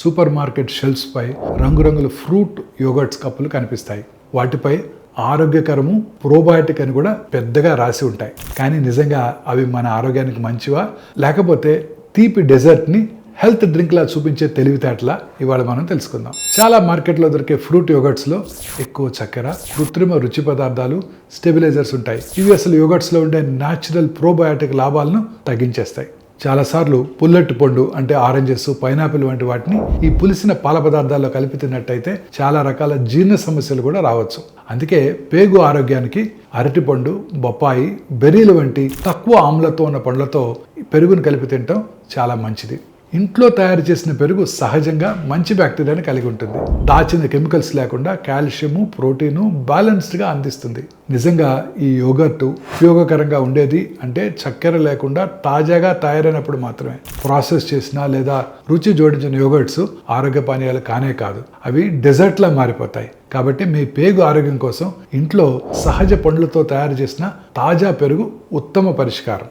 Super market షెల్ఫ్స్పై రంగురంగుల fruit yoghurts కప్పులు కనిపిస్తాయి. వాటిపై ఆరోగ్యకరము ప్రోబయాటిక్ అని కూడా పెద్దగా రాసి ఉంటాయి. కానీ నిజంగా అవి మన ఆరోగ్యానికి మంచివా? లేకపోతే తీపి డెజర్ట్ని హెల్త్ డ్రింక్లా చూపించే తెలివితేటల ఇవాళ మనం తెలుసుకుందాం. చాలా మార్కెట్లో దొరికే ఫ్రూట్ యోగర్ట్స్లో ఎక్కువ చక్కెర కృత్రిమ రుచి పదార్థాలు స్టెబిలైజర్స్ ఉంటాయి. ఇవి అసలు యోగర్ట్స్లో ఉండే న్యాచురల్ ప్రోబయాటిక్ లాభాలను తగ్గించేస్తాయి. చాలాసార్లు పుల్లటి పండు అంటే ఆరెంజెస్ పైనాపిల్ వంటి వాటిని ఈ పులిసిన పాల పదార్థాల్లో కలిపి తిన్నట్టయితే చాలా రకాల జీర్ణ సమస్యలు కూడా రావచ్చు. అందుకే పేగు ఆరోగ్యానికి అరటిపండు బొప్పాయి బెర్రీలు వంటి తక్కువ ఆమ్లతో ఉన్న పండ్లతో పెరుగును కలిపి తినటం చాలా మంచిది. ఇంట్లో తయారు చేసిన పెరుగు సహజంగా మంచి బ్యాక్టీరియాని కలిగి ఉంటుంది. దాచిన కెమికల్స్ లేకుండా కాల్షియము ప్రోటీను బ్యాలెన్స్డ్గా అందిస్తుంది. నిజంగా ఈ యోగర్ట్ ఉపయోగకరంగా ఉండేది అంటే చక్కెర లేకుండా తాజాగా తయారైనప్పుడు మాత్రమే. ప్రాసెస్ చేసిన లేదా రుచి జోడించిన యోగర్ట్స్ ఆరోగ్య పానీయాలు కానే కాదు. అవి డెజర్ట్లా మారిపోతాయి. కాబట్టి మీ పేగు ఆరోగ్యం కోసం ఇంట్లో సహజ పండ్లతో తయారు చేసిన తాజా పెరుగు ఉత్తమ పరిష్కారం.